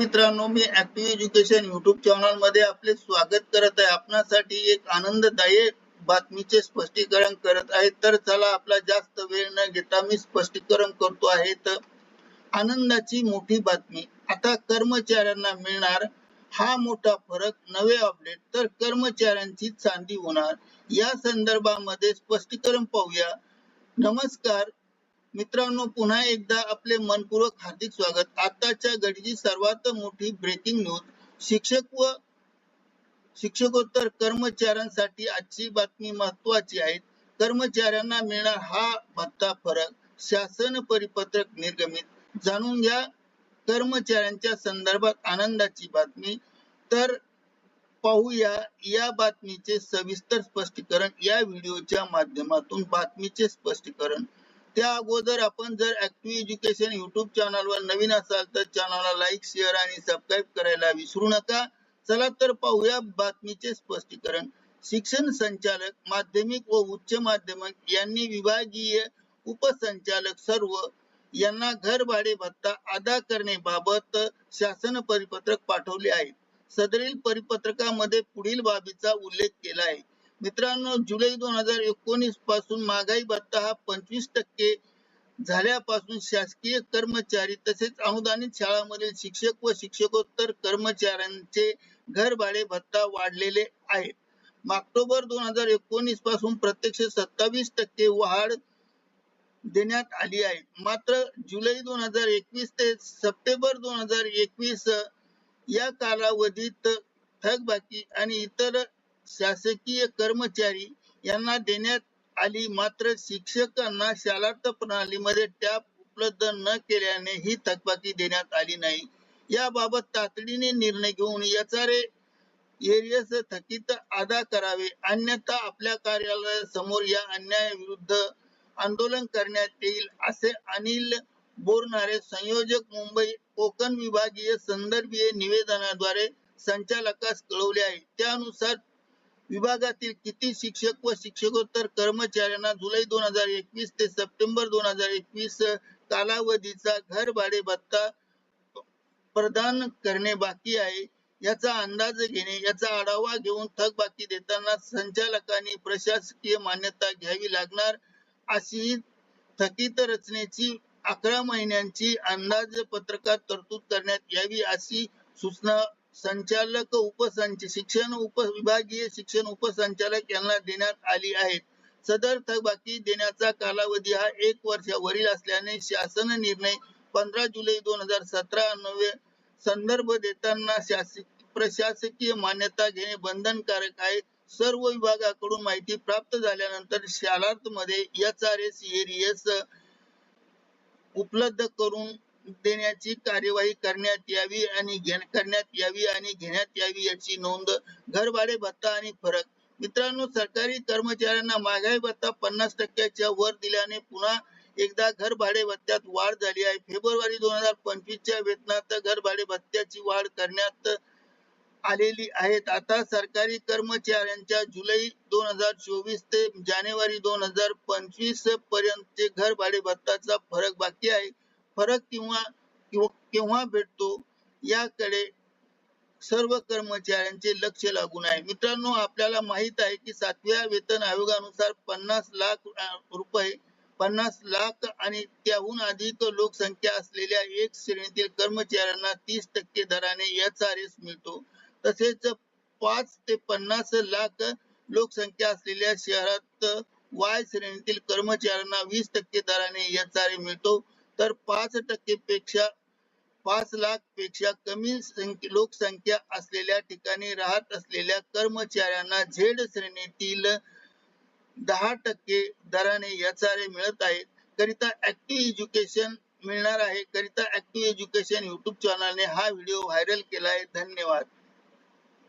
मित्रांनो मी active education YouTube चॅनलमध्ये आपले स्वागत करत आहे. आपणासाठी एक आनंददायक बातमीचे स्पष्टीकरण करत आहे. तर चला आपला जास्त वेळ न घेता मी स्पष्टीकरण करतो आहे. तर आनंदाची मोठी बातमी. आता कर्मचाऱ्यांना मिळणार हा मोठा फरक नवे अपडेट तर कर्मचाऱ्यांची चांदी होणार. या संदर्भामध्ये स्पष्टीकरण पाहूया. नमस्कार मित्रांनो पुन्हा एकदा आपले मनपूर्वक हार्दिक स्वागत. आताच्या घडीची सर्वात मोठी ब्रेकिंग न्यूज शिक्षक व शिक्षकोत्तर कर्मचाऱ्यांसाठी आजची बातमी महत्वाची आहे. कर्मचाऱ्यांना मिळणार हा भत्ता फरक शासन परिपत्रक निर्गमित. जाणून घ्या कर्मचाऱ्यांच्या संदर्भात आनंदाची बातमी. तर पाहूया या बातमीचे सविस्तर स्पष्टीकरण या व्हिडिओच्या माध्यमातून बातमीचे स्पष्टीकरण. त्या अगोदर आपण जर ऍक्टिव्ह एज्युकेशन युट्यूब चॅनलवर नवीन असाल तर चॅनलला लाईक शेअर आणि सबस्क्राईब करायला विसरू नका. चला तर पाहूया बातमीचे स्पष्टीकरण. शिक्षण संचालक माध्यमिक व उच्च माध्यमिक यांनी विभागीय उपसंचालक सर्व यांना घर भाडे भत्ता अदा करण्याबाबत शासन परिपत्रक पाठवले आहे. सदरील परिपत्रकामध्ये पुढील बाबीचा उल्लेख केला आहे. मित्रांनो जुलै दोन हजार एकोणीसपासून महागाई भत्ता हा पंचवीस टक्के झाल्यापासून शासकीय कर्मचारी तसेच अनुदानित शाळांमधील शिक्षक व शिक्षकोत्तर कर्मचाऱ्यांचे घर भाडे भत्ता वाढलेले आहे ऑक्टोबर दोन हजार एकोणीसपासून प्रत्यक्ष सत्तावीस टक्के वाढ देण्यात आली आहे. मात्र जुलै दोन हजार एकवीस ते सप्टेंबर दोन हजार एकवीस या कालावधीत थकबाकी आणि इतर शासकीय कर्मचारी यांना देण्यात आली. मात्र शिक्षकांना शालार्थ प्रणालीमध्ये टॅप उपलब्ध न केल्याने ही थकबाकी देण्यात आली नाही. याबाबत तातडीने निर्णय घेऊन एचआरए एरियस थकीत अदा करावे. अन्यथा आपल्या कार्यालयासमोर या अन्यायाविरुद्ध आंदोलन करण्यात येईल असे अनिल बोरणारे संयोजक मुंबई कोकण विभागीय संदर्भीय निवेदनाद्वारे संचालकास कळवले आहे. त्यानुसार विभागातील किती शिक्षक व शिक्षकोत्तर कर्मचाऱ्यांना जुलै दोन हजार एकवीस ते सप्टेंबर दोन हजार एकवीस कालावधीचा घर भाडे भत्ता प्रदान करणे बाकी आहे. याचा अंदाज घेणे याचा आढावा घेऊन थकबाकी देताना संचालकांनी प्रशासकीय मान्यता घ्यावी लागणार अशी थकीत रचनेची अकरा महिन्यांची अंदाज पत्रकात तरतूद करण्यात यावी अशी सूचना संचालक उपसंच शिक्षण उपविभागीय शिक्षण उपसंचालक यांना देण्यात आली आहेत. सदर थकबाकी देण्याचा कालावधी हा एक वर्षावरील असल्याने शासन निर्णय पंधरा जुलै दोन हजार सतरा नवे संदर्भ देताना शासकीय प्रशासकीय मान्यता घेणे बंधनकारक आहे. सर्व विभागाकडून माहिती प्राप्त झाल्यानंतर शालार्थमध्ये एच आर एस एरियस उपलब्ध करून देण्याची कार्यवाही करण्यात यावी आणि करण्यात यावी आणि घेण्यात यावी याची नोंद घरभाडे भत्ता आणि फरक. मित्रांनो सरकारी कर्मचाऱ्यांना महागाई भत्ता पन्नास टक्क्याच्या वर दिल्याने पुन्हा एकदा घर भाडे भत्त्यात वाढ झाली आहे. फेब्रुवारी दोन हजार पंचवीस च्या वेतनात घर भाडे भत्त्याची वाढ करण्यात आलेली आहेत. आता सरकारी कर्मचाऱ्यांच्या जुलै दोन हजार चोवीस ते जानेवारी दोन हजार पंचवीसपर्यंत घर भाडे भत्ताचा फरक बाकी आहे. फरक किंवा केव्हा भेटतो याकडे सर्व कर्मचाऱ्यांचे लक्ष लागून आहे. मित्रांनो आपल्याला माहीत आहे की सातव्या वेतन आयोगानुसार पन्नास लाख रुपये पन्नास लाख आणि त्याहून अधिक लोकसंख्या असलेल्या एक श्रेणीतील कर्मचाऱ्यांना तीस टक्के दराने एच आर एस मिळतो. तसेच पाच ते पन्नास लाख लोकसंख्या असलेल्या शहरात वाय श्रेणीतील कर्मचाऱ्यांना वीस टक्के दराने एच आर ए मिळतो. तर पाच टक्के पेक्षा पाच लाखपेक्षा कमी लोकसंख्या असलेल्या ठिकाणी राहत असलेल्या कर्मचाऱ्यांना झेड श्रेणीतील दहा टक्के दराने एचआरए मिळत आहेत करिता ऍक्टिव्ह एज्युकेशन मिळणार आहे. करिता ऍक्टिव्ह एज्युकेशन युट्यूब चॅनलने हा व्हिडिओ व्हायरल केला आहे. धन्यवाद.